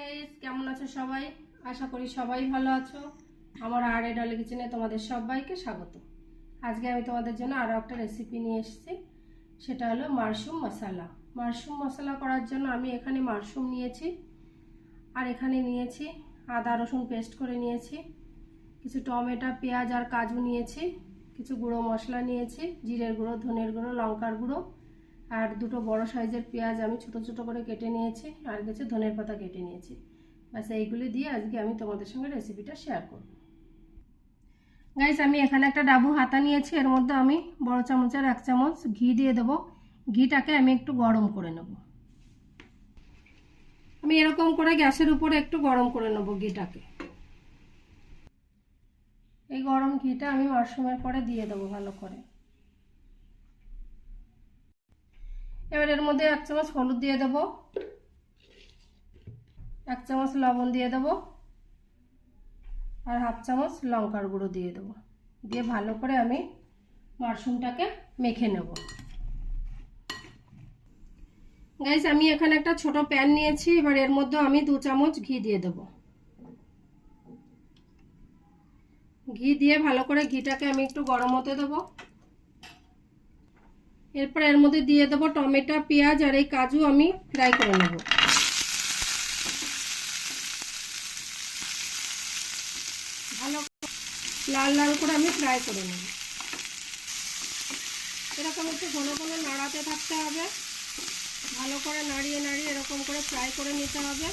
Guys কেমন আছো সবাই? আশা করি সবাই ভালো আছো। আমার আর এ ডালে কিচেনে তোমাদের সবাইকে স্বাগত। আজকে আমি তোমাদের জন্য আরও একটা রেসিপি নিয়ে এসেছি। সেটা হলো মাশরুম মশলা। মাশরুম মশলা করার জন্য আমি এখানে মাশরুম নিয়েছি। আর এখানে নিয়েছি আদা, রসুন পেস্ট করে নিয়েছি। কিছু টমেটো, পেঁয়াজ আর কাজু নিয়েছি। কিছু গুঁড়ো মশলা নিয়েছি। জিরের গুঁড়ো, ধনের গুঁড়ো, লঙ্কার গুঁড়ো। আর দুটো বড় সাইজের পেঁয়াজ আমি ছোট ছোট করে কেটে নিয়েছি আর কিছু ধনের পাতা কেটে নিয়েছি। ব্যাস, এইগুলি দিয়ে আজকে আমি তোমাদের সঙ্গে রেসিপিটা শেয়ার করব। গাইস আমি এখানে একটা ডাবু হাতা নিয়েছি, এর মধ্যে আমি বড় চামচের এক চামচ ঘি দিয়ে দেবো। ঘিটাকে আমি একটু গরম করে নেব। আমি এরকম করে গ্যাসের উপরে একটু গরম করে নেব ঘিটাকে। এই গরম ঘিটা আমি মাশরুমের পরে দিয়ে দেবো ভালো করে। এবার এর মধ্যে এক চামচ হলুদ দিয়ে দেবো। এক চামচ লবণ দিয়ে দেবো। আর হাফ চামচ লঙ্কার গুঁড়ো দিয়ে দেবো। দিয়ে ভালো করে আমি মাশরুমটাকে মেখে নেব। গাইস আমি এখানে একটা ছোট প্যান নিয়েছি। এবার এর মধ্যে আমি দু চামচ ঘি দিয়ে দেবো। ঘি দিয়ে ভালো করে ঘিটাকে আমি একটু গরম হতে দেবো। এরপর এর মধ্যে দিয়ে দেবো টমেটো, পেঁয়াজ আর এই কাজু আমি ফ্রাই করে নেব। ভালো লাল লাল করে আমি ফ্রাই করে নেব। এরকম একটু ঘন ঘন নাড়াতে থাকতে হবে। ভালো করে নাড়িয়ে নাড়িয়ে এরকম করে ফ্রাই করে নিতে হবে।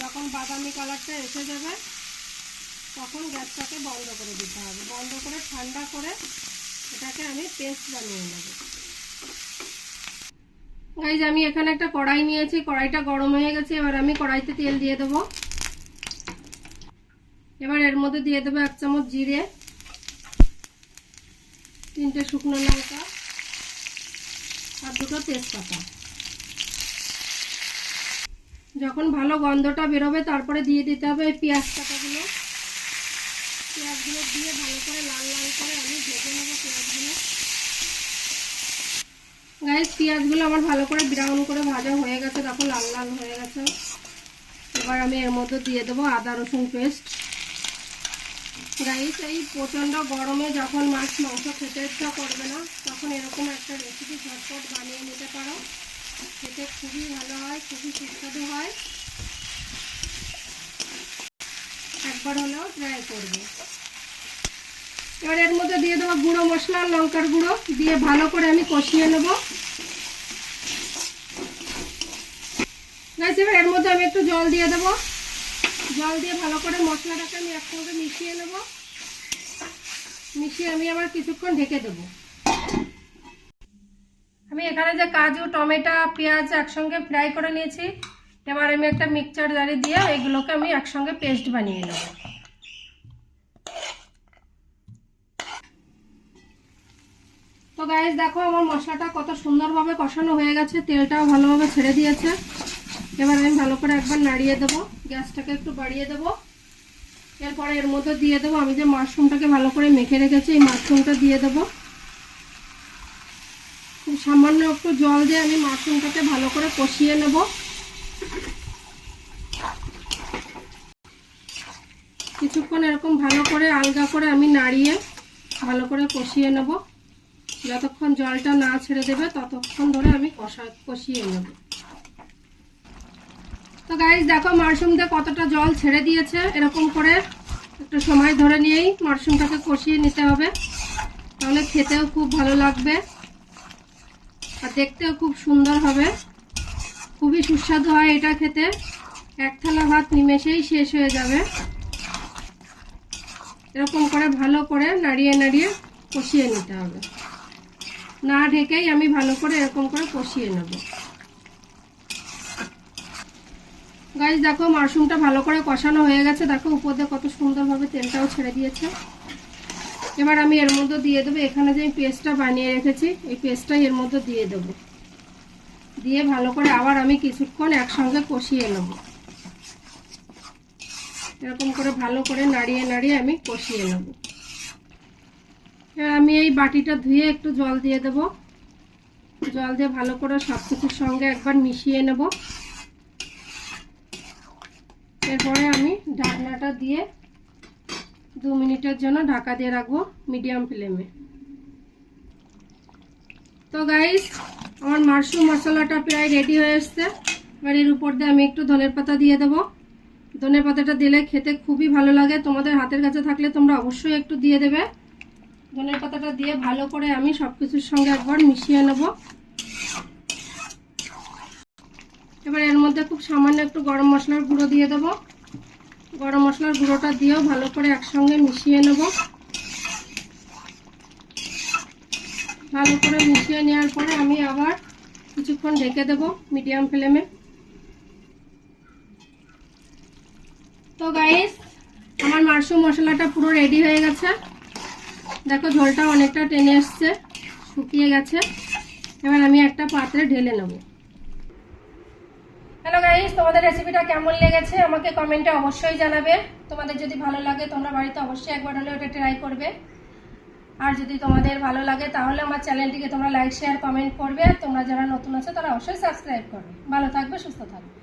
যখন বাদামি কালারটা এসে যাবে, তখন গ্যাসটাকে বন্ধ করে দিতে হবে। বন্ধ করে ঠান্ডা করে এটাকে আমি পেস্ট বানিয়ে নেব। গাইজ আমি এখানে একটা কড়াই নিয়েছি, কড়াইটা গরম হয়ে গেছে, এবার আমি কড়াইতে তেল দিয়ে দেবো। এবার এর মধ্যে দিয়ে দেবো এক চামচ জিরে, তিনটে শুকনো লঙ্কা, আর দুটো তেজপাতা। যখন ভালো গন্ধটা বেরোবে, তারপরে দিয়ে দিতে হবে এই পেঁয়াজ কাটাগুলো পেঁয়াজগুলো দিয়ে ভালো করে লাল লাল করে আমি ভেজে নেব পেঁয়াজগুলো। গাইস পেঁয়াজগুলো আমার ভালো করে ব্রাউন করে ভাজা হয়ে গেছে, দেখো লাল লাল হয়ে গেছে। এবার আমি এর মধ্যে দিয়ে দেবো আদা রসুন পেস্ট গাইস এই প্রচণ্ড গরমে যখন মাছ, মাংস খেতে ইচ্ছা করবে না, তখন এরকম একটা রেসিপি ঝটপট বানিয়ে নিতে পারো। খেতে খুবই ভালো হয়, খুবই সুস্বাদু হয়। একবার হলেও ট্রাই করবে। এবার এর মধ্যে দিয়ে দেবো গুঁড়ো মশলা, লঙ্কার গুঁড়ো, দিয়ে ভালো করে আমি কষিয়ে নেব। এবার এর মধ্যে আমি একটু জল দিয়ে দেবো। জল দিয়ে ভালো করে মশলাটাকে আমি একসঙ্গে মিশিয়ে নেব। মিশিয়ে আমি আবার কিছুক্ষণ ঢেকে দেবো। আমি এখানে যে কাজু, টমেটো, পেঁয়াজ একসঙ্গে ফ্রাই করে নিয়েছি, এবার আমি একটা মিক্সচার জারি দিয়ে এগুলোকে আমি একসঙ্গে পেস্ট বানিয়ে নেব। তো গাইজ দেখো আমার মশলাটা কত সুন্দরভাবে কষানো হয়ে গেছে, তেলটাও ভালোভাবে ছেড়ে দিয়েছে। এবার আমি ভালো করে একবার নাড়িয়ে দেবো, গ্যাসটাকে একটু বাড়িয়ে দেবো। এরপরে এর মধ্যে দিয়ে দেবো, আমি যে মাশরুমটাকে ভালো করে মেখে রেখেছি, এই মাশরুমটা দিয়ে দেবো। খুব সামান্য একটু জল দিয়ে আমি মাশরুমটাকে ভালো করে কষিয়ে নেব। কিছুক্ষণ এরকম ভালো করে, আলগা করে আমি নাড়িয়ে ভালো করে কষিয়ে নেব। যতক্ষণ জলটা না ছেড়ে দেবে, ততক্ষণ ধরে আমি কষা, কষিয়ে নেব। তো গাইজ দেখো মাশরুমটা কতটা জল ছেড়ে দিয়েছে। এরকম করে একটু সময় ধরে নিয়েই মাশরুমটাকে কষিয়ে নিতে হবে। তাহলে খেতেও খুব ভালো লাগবে আর দেখতেও খুব সুন্দর হবে। খুবই সুস্বাদু হয় এটা খেতে। এক থালা ভাত নিমেষেই শেষ হয়ে যাবে। এরকম করে ভালো করে নাড়িয়ে নাড়িয়ে কষিয়ে নিতে হবে। না ঢেকেই আমি ভালো করে এরকম করে কষিয়ে নেব। গাইজ দেখো মাশরুমটা ভালো করে কষানো হয়ে গেছে। দেখো উপর দিয়ে কত সুন্দরভাবে তেলটাও ছেড়ে দিয়েছে। এবার আমি এর মধ্যে দিয়ে দেবো। এখানে যে পেস্টটা বানিয়ে রেখেছি, এই পেস্টটাই এর মধ্যে দিয়ে দেবো। দিয়ে ভালো করে আবার আমি কিছুক্ষণ একসঙ্গে কষিয়ে নেব। এরকম করে ভালো করে নাড়িয়ে নাড়িয়ে আমি কষিয়ে নেব। আমি এই বাটিটা ধুয়ে একটু জল দিয়ে দেব। জল দিয়ে ভালো করে সব কিছুর সঙ্গে একবার মিশিয়ে নেব। এরপরে আমি ঢাকনাটা দিয়ে দু মিনিটের জন্য ঢাকা দিয়ে রাখব মিডিয়াম ফ্লেমে। তো গাইস আমার মাশরুম মশলাটা প্রায় রেডি হয়ে এসছে। এবার এর উপর দিয়ে আমি একটু ধনের পাতা দিয়ে দেবো। ধনের পাতাটা দিলে খেতে খুবই ভালো লাগে। তোমাদের হাতের কাছে থাকলে তোমরা অবশ্যই একটু দিয়ে দেবে। ধনের পাতাটা দিয়ে ভালো করে আমি সব কিছুর সঙ্গে একবার মিশিয়ে নেব। এবার এর মধ্যে খুব সামান্য একটু গরম মশলার গুঁড়ো দিয়ে দেবো। গরম মশলার গুঁড়োটা দিয়েও ভালো করে একসঙ্গে মিশিয়ে নেব। ভালো করে মিশিয়ে নেওয়ার পরে আমি আবার কিছুক্ষণ ঢেকে দেবো মিডিয়াম ফ্লেমে। তো গাইস আমার মাশরুম মশলাটা পুরো রেডি হয়ে গেছে। দেখো ঝোলটা অনেকটা টেনে এসছে শুকিয়ে গেছে। এবার আমি একটা পাত্রে ঢেলে নেব। হ্যালো গাইস তোমাদের রেসিপিটা কেমন লেগেছে আমাকে কমেন্টে অবশ্যই জানাবে। তোমাদের যদি ভালো লাগে, তোমরা বাড়িতে অবশ্যই একবার হলে ওটা ট্রাই করবে। আর যদি তোমাদের ভালো লাগে, তাহলে আমার চ্যানেলটিকে তোমরা লাইক শেয়ার কমেন্ট করবে। আর তোমরা যারা নতুন আছো, তারা অবশ্যই সাবস্ক্রাইব করবে। ভালো থাকবে, সুস্থ থাকবে।